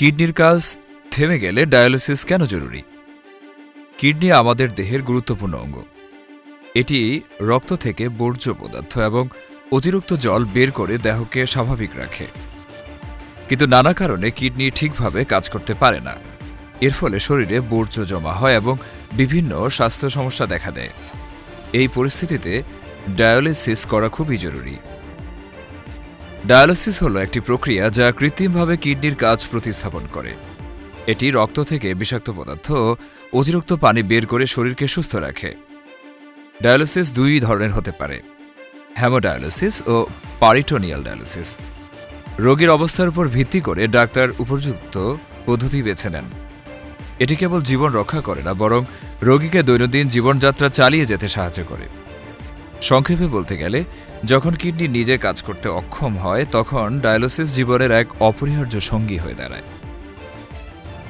কিডনির কাজ থেমে গেলে ডায়ালিসিস কেন জরুরি? কিডনি আমাদের দেহের গুরুত্বপূর্ণ অঙ্গ। এটি রক্ত থেকে বর্জ্য পদার্থ এবং অতিরিক্ত জল বের করে দেহকে স্বাভাবিক রাখে। কিন্তু নানা কারণে কিডনি ঠিকভাবে কাজ করতে পারে না। এর ফলে শরীরে বর্জ্য জমা হয় এবং বিভিন্ন স্বাস্থ্য সমস্যা দেখা দেয়। এই পরিস্থিতিতে ডায়ালিসিস করা খুবই জরুরি। ডায়ালিসিস হলো একটি প্রক্রিয়া যা কৃত্রিমভাবে কিডনির কাজ প্রতিস্থাপন করে। এটি রক্ত থেকে বিষাক্ত পদার্থ অতিরিক্ত পানি বের করে শরীরকে সুস্থ রাখে। ডায়ালিসিস দুই ধরনের হতে পারে, হ্যামোডায়ালিসিস ও পারিটোনিয়াল ডায়ালিসিস। রোগীর অবস্থার উপর ভিত্তি করে ডাক্তার উপযুক্ত পদ্ধতি বেছে নেন। এটি কেবল জীবন রক্ষা করে না, বরং রোগীকে দৈনন্দিন জীবনযাত্রা চালিয়ে যেতে সাহায্য করে। সংক্ষেপে বলতে গেলে, যখন কিডনি নিজে কাজ করতে অক্ষম হয়, তখন ডায়ালিসিস জীবনের এক অপরিহার্য সঙ্গী হয়ে দাঁড়ায়।